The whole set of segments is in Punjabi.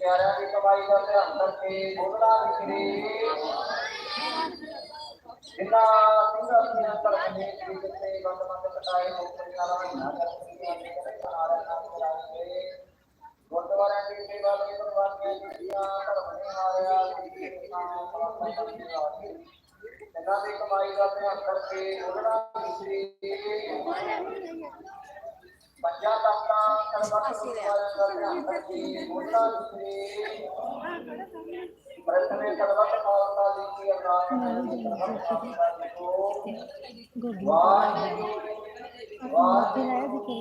प्यारा की कमाई का निरंतर से बोलना विखरे जिन्ना सिंगा निरंतर में जितने वर्तमान कटाए मुक्त निकाला ना कर सके हमने सारा नाम कराए वर्तमान के सेवा के भगवान के दिया परमने हारया जिन्ना की कमाई का निरंतर से बोलना विखरे ਪੰਜਾਂ ਤਖਤਾਂ ਸਰਬੱਤ ਗੁਰਦੁਆਰਿਆਂ ਦਾ ਧਿਆਨ ਪ੍ਰਥਮੇ ਸਰਬੱਤ ਖਾਲਸਾ ਜੀ ਕੀ ਅਰਦਾਸ ਵਾਹਿਗੁਰੂ ਵਾਹਿਗੁਰੂ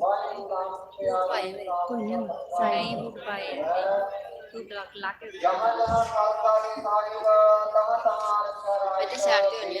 ਵਾਹਿਗੁਰੂ ਨਾਮ ਪਿਆਰੇ ਤੂੰ ਬਲਕ ਲਾ ਕੇ ਜਹਾਂ ਜਹਾਂ ਜੀ ਸਾਹਿਬ ਤਹਾਂ ਤਹਾਂ ਰਖਾਏ ਇੱਥੇ ਸਾਈਡ ਹੋਣੀ ਆ।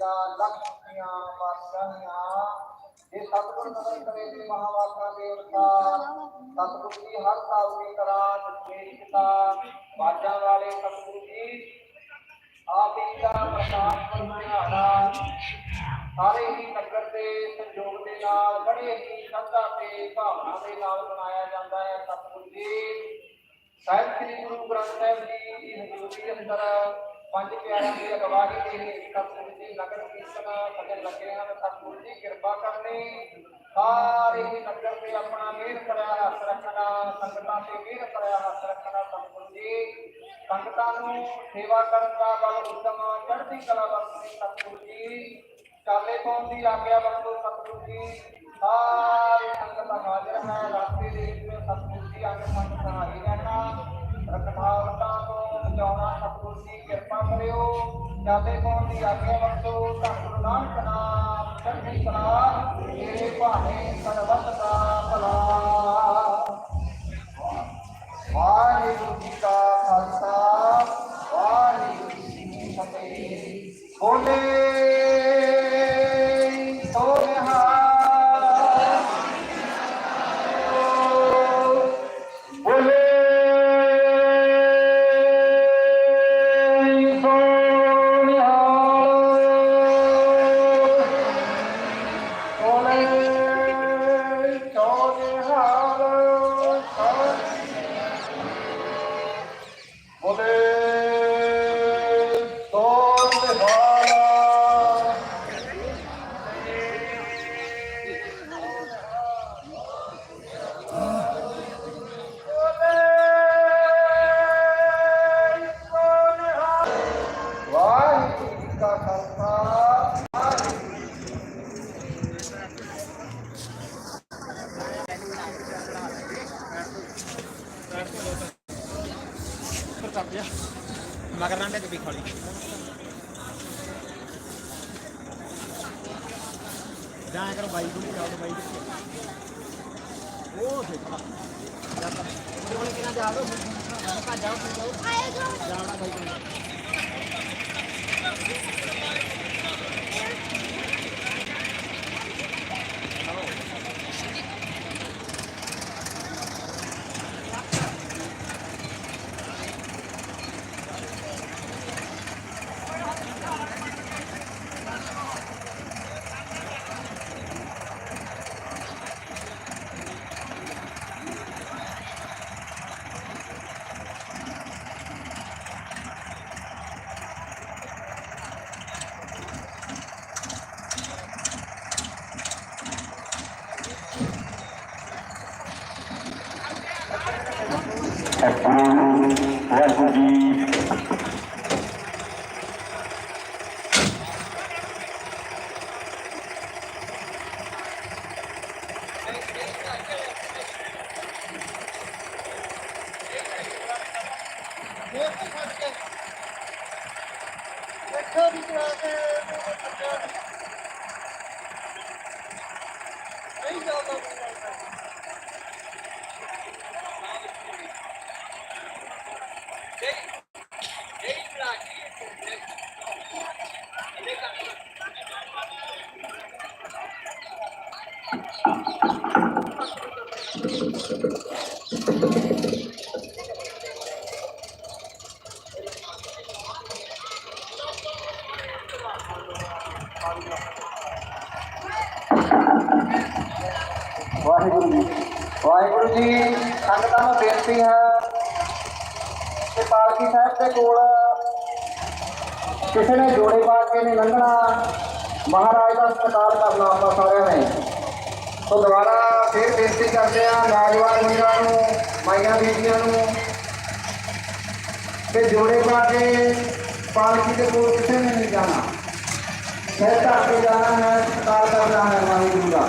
ਹੋਰ ਗੁਰਦੁਆਰਿਆਂ ਨੂੰ ਪਾਤਸ਼ਾਹੀਆਂ ਇਹ ਸਤਿਗੁਰ ਨਦਰ ਕਰੇ ਦੀ ਮਹਾਵਾਸਾ ਦੇ ਅਨੁਸਾਰ ਸਤਿਗੁਰ ਜੀ ਹਰ ਸਾਲ ਦੀ ਤਰ੍ਹਾਂ ਬਾਜਾਂ ਵਾਲੇ ਸਤਿਗੁਰ ਜੀ, ਆਪ ਜੀ ਦਾ ਪ੍ਰਕਾਸ਼ ਪਰਮਿਆੜਾ ਸਾਰੇ ਹੀ ਨਗਰ ਦੇ ਸੰਯੋਗ ਦੇ ਨਾਲ, ਬੜੇ ਹੀ ਸ਼ਰਧਾ ਤੇ ਭਾਵਨਾ ਦੇ ਨਾਲ ਮਨਾਇਆ ਜਾਂਦਾ ਹੈ ਸਤਿਗੁਰ ਜੀ। ਸਾਹਿਬ ਸ੍ਰੀ ਗੁਰੂ ਗ੍ਰੰਥ ਸਾਹਿਬ ਜੀ ਦੀ ਹਜ਼ੂਰੀ ਅੰਦਰ ਪੰਜ ਪਿਆਰਿਆਂ ਦੀ ਅਗਵਾਈ ਦੇ ਹੇਠ ਸਤਿਗੁਰ ਨਗਰ ਕੀਰਤਨ ਭਜਨ ਲੱਗੇ ਹਨ ਸਤਿਗੁਰ ਜੀ ਕਿਰਪਾ ਕਰਨੀ। ਸਾਰੇ ਹੀ ਨਗਰ ਤੇ ਆਪਣਾ ਮਿਹਰ ਕਰਿਆ ਹੱਥ ਰੱਖਣਾ, ਸੰਗਤਾਂ ਤੇ ਮਿਹਰ ਕਰਿਆ ਹੱਥ ਰੱਖਣਾ ਸਤਿਗੁਰ ਜੀ। ਸੰਗਤਾਂ ਨੂੰ ਸੇਵਾ ਕਰਨ ਦਾ ਬਲ ਉਦਮ ਚੜ੍ਹਦੀ ਕਲਾ ਬਖਸ਼ਣੀ ਸਤਿਗੁਰ ਜੀ। ਚਾਲੇ ਪਾਉਣ ਦੀ ਆਗਿਆ ਬਖਸ਼ੋ ਸਤਿਗੁਰ ਜੀ। ਸਾਰੀ ਸੰਗਤ ਹਾਜ਼ਰ ਹੈ ਰਾਸਤੇ ਦੇ ਵਿੱਚ ਸਤਿਗੁਰ ਜੀ ਅੰਗ ਸੰਗ ਸਹਾਈ ਰਹਿਣਾ। ਰਖਵਾਵਟਾਂ ਤੋਂ ਬਚਾਉਣਾ ਸਤਿਗੁਰ ਜੀ ਕਿਰਪਾ ਕਰਿਓ ਚਾਲੇ ਪਾਉਣ ਦੀ ਆਗਿਆ ਬਖਸ਼ੋ ਧੰਨ ਨਾਨਕ ਨਾਮ ਚੜ੍ਹਦੀ ਕਲਾ ਤੇਰੇ ਭਾਣੇ ਸਰਬੱਤ ਦਾ ਤੇ ਵੀ ਖਾਲੀ ਜਾਂ ਕਰੋ ਬਾਈ ਨੂੰ ਜਾਓ ਬਾਈ ਕਿੱਥੇ ਉਹ ਦੇਖਾ ਜਾਂ ਤਾਂ ਉਹਦੇ ਕੋਲ ਕਿਹਨਾਂ ਜਾਓ ਭੱਜ ਜਾਓ ਭੱਜ ਜਾਓ ਆਏ ਜੋ ਜਾਣਾ ਬਾਈ Approve what would be Waheguru ji. Waheguru ji, ਸੰਗਤਾਂ ਨੂੰ ਬੇਨਤੀ ਹੈ ਕਿ ਪਾਲਕੀ ਸਾਹਿਬ ਦੇ ਕੋਲ ਕਿਸੇ ਨੇ ਜੋੜੇ ਪਾ ਕੇ ਨਹੀਂ ਲੰਘਣਾ। ਮਹਾਰਾਜ ਦਾ ਸਤਿਕਾਰ ਕਰਨਾ ਆਪਾਂ ਸਾਰਿਆਂ ਨੇ। ਸੋ ਦੁਬਾਰਾ ਫੇਰ ਬੇਨਤੀ ਕਰਦੇ ਆ ਨੌਜਵਾਨ ਵੀਰਾਂ ਨੂੰ, ਮਾਈਆਂ ਬੀਬੀਆਂ ਨੂੰ, ਕਿ ਜੋੜੇ ਪਾ ਕੇ ਪਾਲਕੀ ਦੇ ਕੋਲ ਕਿਸੇ ਨੇ ਨਹੀਂ ਜਾਣਾ। ਸਿਰ ਢੱਕ ਕੇ ਜਾਣਾ ਹੈ ਸਤਿਕਾਰ ਕਰਨਾ ਹੈ ਵਾਹਿਗੁਰੂ ਦਾ।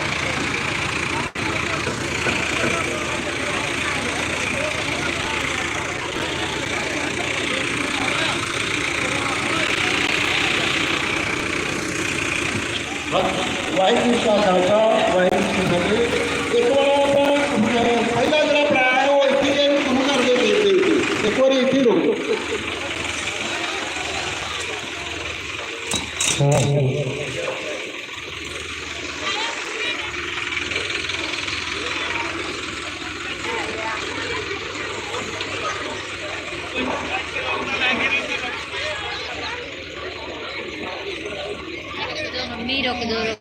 ngày Miro que duro.